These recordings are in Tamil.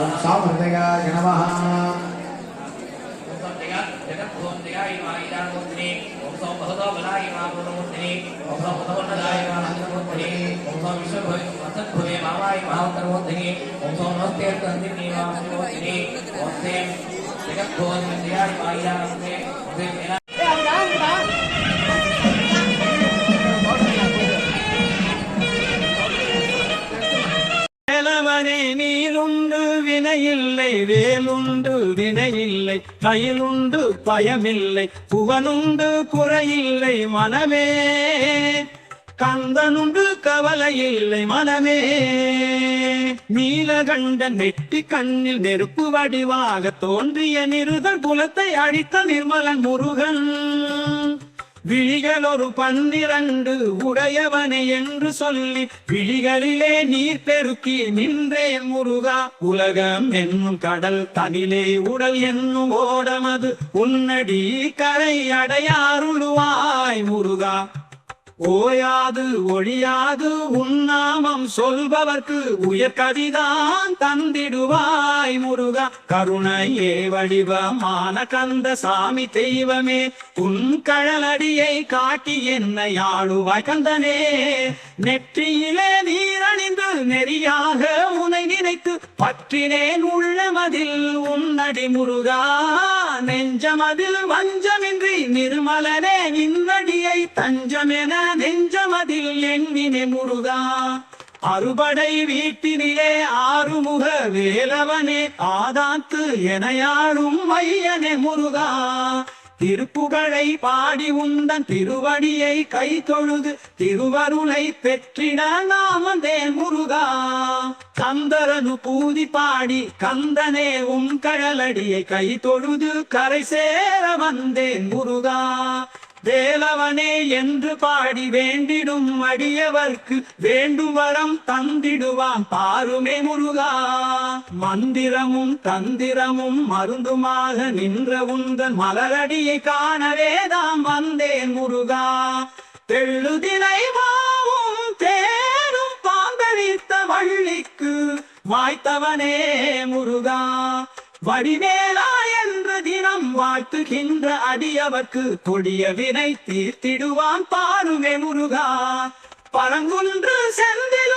ஓம் சாமிருதயாய நமः ஜெகத்போதயாய் வேலவனே நீருண்டு வினையில்லை வேலுண்டு வினையில்லை கையிலுண்டு பயமில்லை புகனுண்டு குறையில்லை மனமே. கந்தனுண்டு கவலை இல்லை மனமே. நீலகண்டன் நெட்டி கண்ணில் நெருப்பு வடிவாக தோன்றிய நிருதன் புலத்தை அழித்த நிர்மலன் முருகன். விழிகள் ஒரு பன்னிரண்டு உடையவனை என்று சொல்லி விழிகளிலே நீர் பெருக்கி நின்றேன் முருகா. உலகம் என்னும் கடல் தனிலே உடல் என்னும் ஓடமது. உன்னடி கரை அடையாருளுவாய் முருகா. ஓயாது ஒழியாது உன்னாமம் சொல்பவர்க்கு உயர் கதிதான் தந்திடுவாய் முருகா. கருணையே வடிவமான கந்த சாமி தெய்வமே உன் கழலடியை காட்டி என்னை ஆளுவாய் கந்தனே. நெற்றியிலே நீரணிந்து நெறியாக உன் நினைத்து பற்றினேன் உள்ளமதில் உன்னடி முருகா. நெஞ்சமதில் வஞ்சமின்றி நிர்மலனே நின்னடியை தஞ்சமென நெஞ்சமதில் எண்ணினே முருகா. அறுபடை வீட்டினிலே ஆறுமுக வேலவனே. ஆதாத்து எனையாளும் மையனே முருகா. திருப்புகழை பாடி உந்தன் திருவடியை கை தொழுது திருவருளை பெற்றிட நாம் முருகா. கந்தரனு பூதி பாடி கந்தனே உன் கழலடியை கை தொழுது கரை சேர வந்தேன் முருகா. தேலவனே என்று பாடி வேண்டிடும் அடியவர்க்கு வேண்டும் வரம் தந்திடுவான் பாருமே முருகா. மந்திரமும் தந்திரமும் மருந்துமாக நின்ற உந்தன் மலரடியை காணவே தாம் வந்தேன் முருகா. தெள்ளுதிலை மாவும் தேரும் பாந்தளித்த வள்ளிக்கு வாய்த்தவனே முருகா. வடிவேலா என்று தினம் வாழ்த்துகின்ற அடியவர்க்கு கொடிய வினை தீர்த்திடுவான் பாருமே முருகா. பழங்குன்று செந்தில்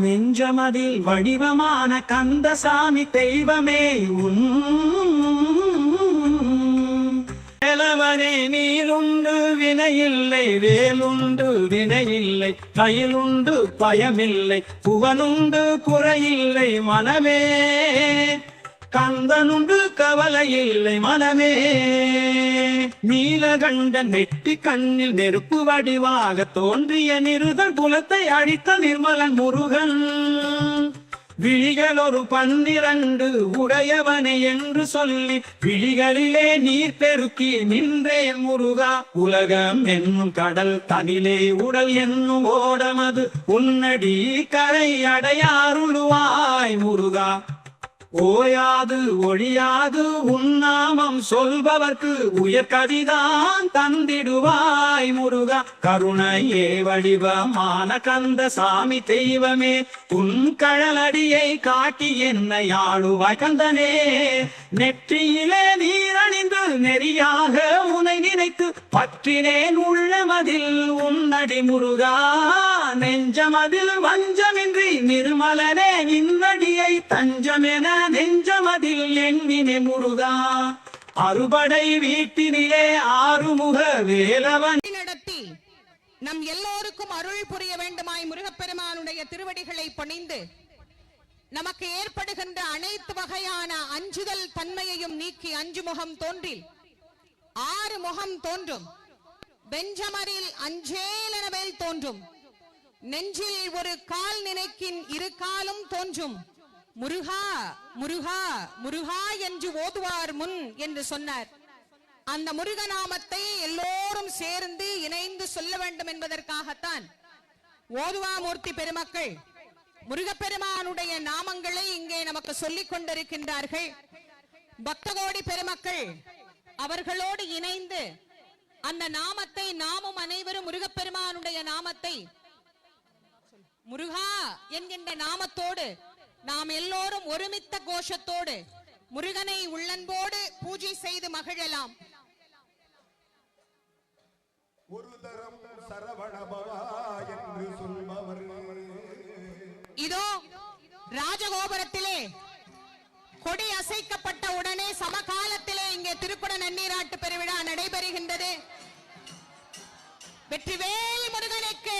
நெஞ்சமதில் வடிவமான கந்தசாமி தெய்வமே உன் வேலவனே நீருண்டு வினையில்லை வேலுண்டு வினையில்லை கையிலுண்டு பயமில்லை புகனுண்டு குறையில்லை மனமே கந்தனுண்டு கவலை இல்லை மனமே. நீலகண்டன் நெட்டி கண்ணில் நெருப்பு வடிவாக தோன்றிய நிருதன் குலத்தை அழித்த நிர்மலன் முருகன். விழிகள் ஒரு பன்னிரண்டு உடையவனை என்று சொல்லி விழிகளிலே நீர் பெருக்கி நின்றேன் முருகா. உலகம் என்னும் கடல் தனிலே உடல் என்னும் ஓடமது. உன்னடி கரை அடையாருளுவாய் முருகா. ஓயாது ஒழியாது உன்னாமம் சொல்பவர்க்கு உயர் கதிதான் தந்திடுவாய் முருகா. கருணையே வடிவமான கந்த சாமி தெய்வமே உன் கழலடியை காட்டி என்னை ஆளுவாய் கந்தனே. நெற்றியிலே நீரணிந்து நெறியாக உனை நினைத்து பற்றினேன் உள்ளமதில் உன்னடி முருகா. நெஞ்சமதில் வஞ்சமின்றி நிறு தஞ்சமென நெஞ்சமதில் எண்ணினே முருகா. அறுபடை வீட்டினிலே ஆறுமுக வேலவன். நடத்தி நம் எல்லோருக்கும் அருள் புரிய வேண்டுமாய் முருகப்பெருமானுடைய திருவடிகளை பணிந்து நமக்கு ஏற்படுகின்ற அனைத்து வகையான அஞ்சுதல் தன்மையையும் நீக்கி அஞ்சு முகம் தோன்றில் ஆறு முகம் தோன்றும். வெஞ்சமரில் அஞ்சேலனவேல் தோன்றும். நெஞ்சில் ஒரு கால் நினைக்கின் இரு காலும் தோன்றும். முருகா முருகா முருகா என்று ஓதுவார் முன் என்று சொன்னார். அந்த முருகநாமத்தை எல்லோரும் சேர்ந்து இணைந்து சொல்ல வேண்டும் என்பதற்காகத்தான் ஓதுவாமூர்த்தி பெருமக்கள் முருகப்பெருமானுடைய நாமங்களை இங்கே நமக்கு சொல்லிக் கொண்டிருக்கின்றார்கள். பக்தகோடி பெருமக்கள் அவர்களோடு இணைந்து அந்த நாமத்தை நாமும் அனைவரும் முருகப்பெருமானுடைய நாமத்தை முருகா என்கின்ற நாமத்தோடு நாம் எல்லோரும் ஒருமித்த கோஷத்தோடு முருகனை உள்ளன்போடு பூஜை செய்து மகிழலாம். ஒரு தரம் சரவணபவா என்று சொல்பவர். இதோ ராஜகோபுரத்திலே கொடி அசைக்கப்பட்ட உடனே சமகாலத்திலே இங்கே திருக்குட நன்னீராட்டு பெருவிழா நடைபெறுகின்றது. வெற்றிவேல் முருகனுக்கு!